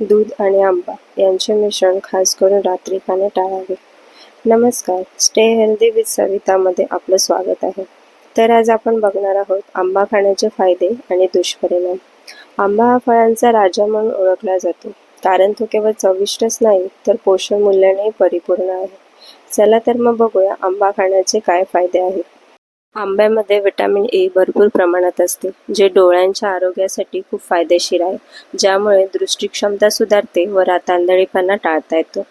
दूध आणि आंबा यांचे मिश्रण खास करून रात्री खाणे टाळावे. नमस्कार स्टे हेल्दी विथ सवितामध्ये आपलं स्वागत आहे. तर आज आपण बघणार आहोत आंबा खाण्याचे फायदे आणि दुष्परिणाम. आंबा हा फळांचा राजा म्हणून ओळखला जातो. कारण तो केवळ चविष्टच नाही तर पोषण मूल्यानेही परिपूर्ण आहे. चला तर मग बघूया आंबा खाण्याचे काय फायदे आहेत. आंब्यामध्ये विटॅमिन ए भरपूर प्रमाणात असते जे डोळ्यांच्या आरोग्यासाठी खूप फायदेशीर आहे. ज्यामुळे दृष्टीक्षमता सुधारते व रातांदळीपणा टाळता येतो.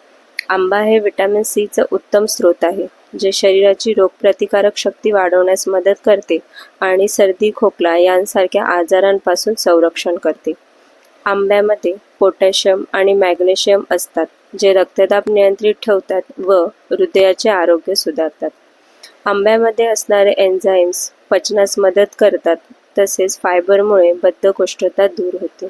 आंबा हे विटॅमिन सीचं उत्तम स्रोत आहे जे शरीराची रोगप्रतिकारक शक्ती वाढवण्यास मदत करते आणि सर्दी खोकला यांसारख्या आजारांपासून संरक्षण करते. आंब्यामध्ये पोटॅशियम आणि मॅग्नेशियम असतात जे रक्तदाब नियंत्रित ठेवतात व हृदयाचे आरोग्य सुधारतात. आंब्यामध्ये असणारे एन्झाईम्स पचनास मदत करतात. तसेच फायबरमुळे बद्धकोष्ठता दूर होते.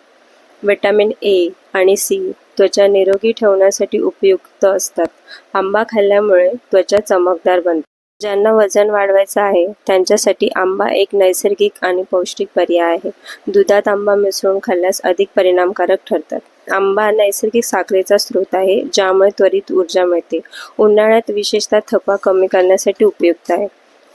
विटॅमिन ए आणि सी त्वचा निरोगी ठेवण्यासाठी उपयुक्त असतात. आंबा खाल्ल्यामुळे त्वचा चमकदार बनते. ज्यांना वजन वाढवायचं आहे त्यांच्यासाठी आंबा एक नैसर्गिक आणि पौष्टिक पर्याय आहे. दुधात आंबा मिसळून खाल्ल्यास अधिक परिणामकारक ठरतात. आंबा नैसर्गिक साखरेचा स्रोत आहे ज्यामुळे त्वरित ऊर्जा मिळते. उन्हाळ्यात विशेषतः थकवा कमी करण्यासाठी उपयुक्त आहे.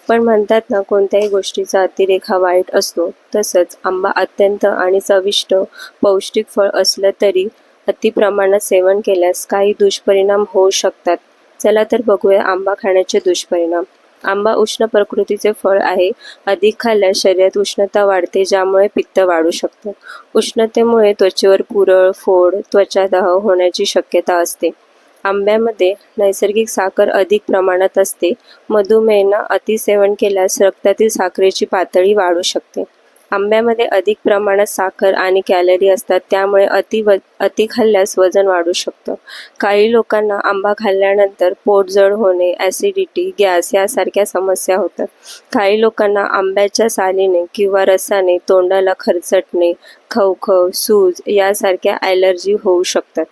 पण म्हणतात ना कोणत्याही गोष्टीचा अतिरेक हा वाईट असतो. तसंच आंबा अत्यंत आणि चविष्ट पौष्टिक फळ असलं तरी अतिप्रमाणात सेवन केल्यास काही दुष्परिणाम होऊ शकतात. चला तर बघूया आंबा खाण्याचे दुष्परिणाम. आंबा उष्ण प्रकृतीचे फळ आहे. अधिक खाल्ल्यास शरीरात उष्णता वाढते ज्यामुळे पित्त वाढू शकतं. उष्णतेमुळे त्वचेवर पुरळ फोड त्वचादाह होण्याची शक्यता असते. आंब्यामध्ये नैसर्गिक साखर अधिक प्रमाणात असते. मधुमेहनं अतिसेवन केल्यास रक्तातील साखरेची पातळी वाढू शकते. आंब्यामध्ये अधिक प्रमाणात साखर आणि कॅलरी असतात त्यामुळे अति व अति खाल्ल्यास वजन वाढू शकतं. काही लोकांना आंबा खाल्ल्यानंतर पोट जड होणे ॲसिडिटी गॅस यासारख्या समस्या होतात. काही लोकांना आंब्याच्या सालीने किंवा रसाने तोंडाला खरचटणे खवखव सूज यासारख्या ॲलर्जी होऊ शकतात.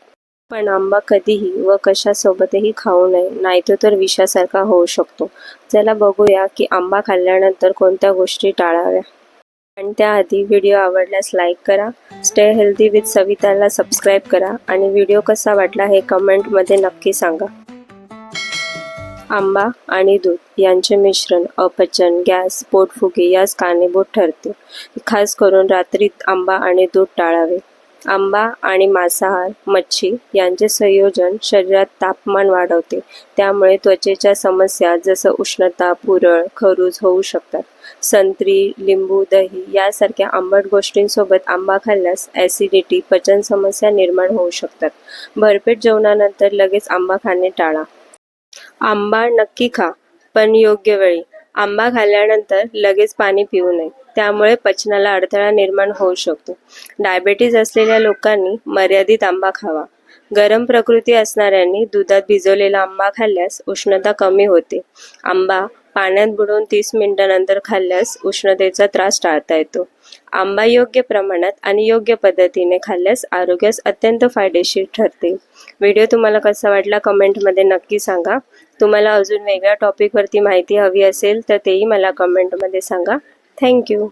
पण आंबा कधीही व कशासोबतही खाऊ नये नाहीतर तर विषासारखा होऊ शकतो. चला बघूया की आंबा खाल्ल्यानंतर कोणत्या गोष्टी टाळाव्या. पण त्याआधी व्हिडिओ आवडल्यास लाईक करा. स्टे हेल्दी विथ सविताला सबस्क्राईब करा. आणि व्हिडिओ कसा वाटला हे कमेंटमध्ये नक्की सांगा. आंबा आणि दूध यांचे मिश्रण अपचन गॅस पोटफुगी यास कारणीभूत ठरते. खास करून रात्रीत आंबा आणि दूध टाळावे. आंबा आणि मांसाहार मच्छी यांचे संयोजन शरीरात तापमान वाढवते. त्यामुळे त्वचेच्या समस्या जसं उष्णता पुरळ खरूज होऊ शकतात. संत्री लिंबू दही यासारख्या आंबट गोष्टींसोबत आंबा खाल्ल्यास ॲसिडिटी पचन समस्या निर्माण होऊ शकतात. भरपेट जेवणानंतर लगेच आंबा खाणे टाळा. आंबा नक्की खा पण योग्य वेळी. आंबा खाल्ल्यानंतर लगेच पाणी पिऊ नये. त्यामुळे पचनाला अडथळा निर्माण होऊ शकतो. डायबेटीज असलेल्या लोकांनी मर्यादित आंबा खावा. गरम प्रकृती असणाऱ्यांनी दुधात भिजवलेला आंबा खाल्ल्यास उष्णता कमी होते. आंबा पाण्यात बुडवून तीस मिनिटानंतर खाल्ल्यास उष्णतेचा त्रास टाळता येतो. आंबा योग्य प्रमाणात आणि योग्य पद्धतीने खाल्ल्यास आरोग्यास अत्यंत फायदेशीर ठरते. व्हिडिओ तुम्हाला कसा वाटला कमेंटमध्ये नक्की सांगा. तुम्हाला अजून वेगळ्या टॉपिकवरती माहिती हवी असेल तर तेही मला कमेंटमध्ये सांगा. Thank you